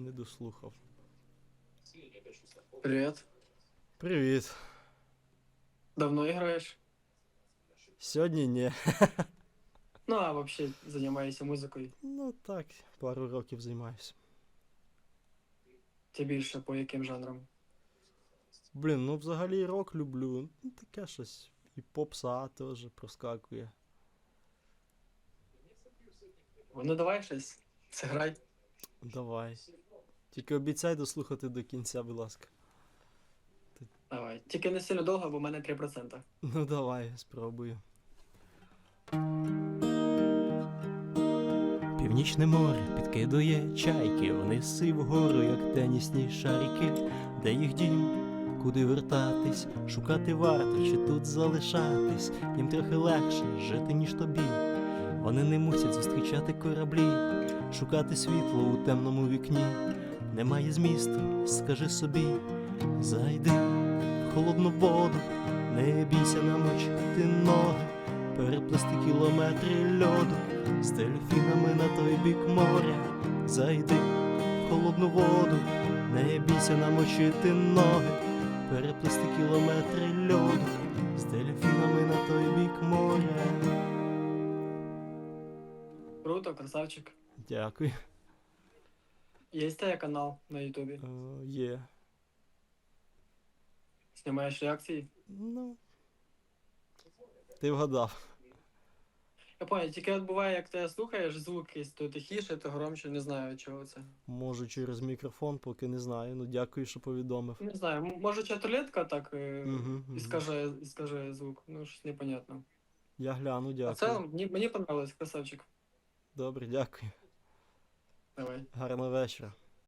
не дослухав. Привет. Привіт. Давно играешь? Сьогодні ні. Ну, а вообще занимаешься музикою. Ну так, пару років займаюся. Ти більше по яким жанрам? Блін, ну взагалі рок люблю. Ну, таке щось. І попса теж проскакує. Ну давай щось. Зіграй. Давай. Тільки обіцяй дослухати до кінця, будь ласка. Давай. Тільки не сильно довго, бо в мене 3%. Ну давай, спробую. Північне море підкидує чайки, вниз і вгору, як тенісні шарики, де їх дім, куди вертатись, шукати варто, чи тут залишатись, їм трохи легше жити, ніж тобі. Вони не мусять зустрічати кораблі, шукати світло у темному вікні. Немає змісту, скажи собі, зайди в холодну воду, не бійся намочити ноги, переплисти кілометри льоду, з дельфінами на той бік моря, зайди в холодну воду, не бійся намочити ноги, переплисти кілометри льоду, з дельфінами на той бік моря. Круто, красавчик. Дякую. Є в тебе канал на Ютубі? Е, Є. Знімаєш реакції? Ну. Ти вгадав. Я понял, тільки от буває, як ти слухаєш звук якийсь, то тихіше, то громче, не знаю чого це. Можу через мікрофон, поки не знаю. Ну дякую, що повідомив. Не знаю, м- може чатулетка так е, Мгм, мгм. іскажає, іскажає звук, ну щось непонятно. Я гляну, А дякую. це мені, мені понравилось, красавчик. Добре, дякую. Давай. Гарного вечора.